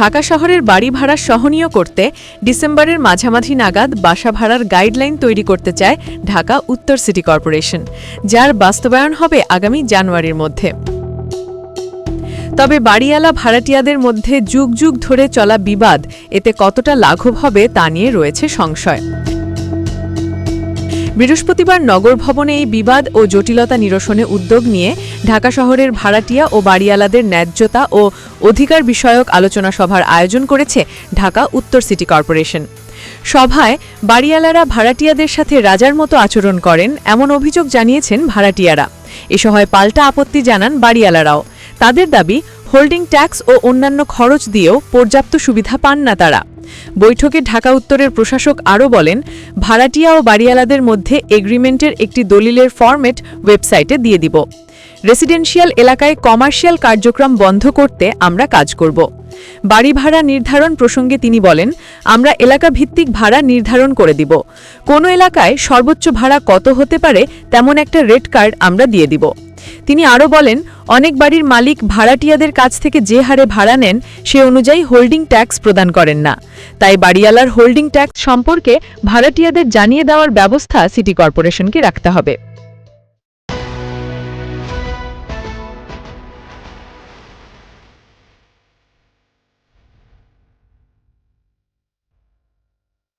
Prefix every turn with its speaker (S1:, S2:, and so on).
S1: ঢাকা শহরের বাড়ি ভাড়া সহনীয় করতে ডিসেম্বরের মাঝামাঝি নাগাদ বাসা ভাড়ার গাইডলাইন তৈরি করতে চায় ঢাকা উত্তর সিটি কর্পোরেশন, যার বাস্তবায়ন হবে আগামী জানুয়ারির মধ্যে। তবে বাড়িওয়ালা ভাড়াটিয়াদের মধ্যে যুগ যুগ ধরে চলা বিবাদ এতে কতটা লাঘব হবে তা নিয়ে রয়েছে সংশয়। বৃহস্পতিবার নগর ভবনে এই বিবাদ ও জটিলতা নিরসনে উদ্যোগ নিয়ে ঢাকা শহরের ভাড়াটিয়া ও বাড়িওয়ালাদের ন্যায্যতা ও অধিকার বিষয়ক আলোচনা সভার আয়োজন করেছে ঢাকা উত্তর সিটি কর্পোরেশন। সভায় বাড়িওয়ালারা ভাড়াটিয়াদের সাথে রাজার মতো আচরণ করেন এমন অভিযোগ জানিয়েছেন ভাড়াটিয়ারা। এ সভায় পাল্টা আপত্তি জানান বাড়িওয়ালারাও তাদের দাবি হোল্ডিং ট্যাক্স ও অন্যান্য খরচ দিয়েও পর্যাপ্ত সুবিধা পান না তারা। বৈঠকে ঢাকা উত্তরের প্রশাসক আরও বলেন, ভাড়াটিয়া ও বাড়িওয়ালাদের মধ্যে এগ্রিমেন্টের একটি দলিলের ফরম্যাট ওয়েবসাইটে দিয়ে দিব। রেসিডেন্সিয়াল এলাকায় কমার্শিয়াল কার্যক্রম বন্ধ করতে আমরা কাজ করব। বাড়ি ভাড়া নির্ধারণ প্রসঙ্গে তিনি বলেন, আমরা এলাকা ভিত্তিক ভাড়া নির্ধারণ করে দিব। কোনো এলাকায় সর্বোচ্চ ভাড়া কত হতে পারে, তেমন একটা রেড কার্ড আমরা দিয়ে দিব। তিনি আরও বলেন, অনেক বাড়ির মালিক ভাড়াটিয়াদের কাছ থেকে যে হারে ভাড়া নেন, সে অনুযায়ী হোল্ডিং ট্যাক্স প্রদান করেন না। তাই বাড়িয়ালার হোল্ডিং ট্যাক্স সম্পর্কে ভাড়াটিয়াদের জানিয়ে দেওয়ার ব্যবস্থা সিটি কর্পোরেশনকে রাখতে হবে।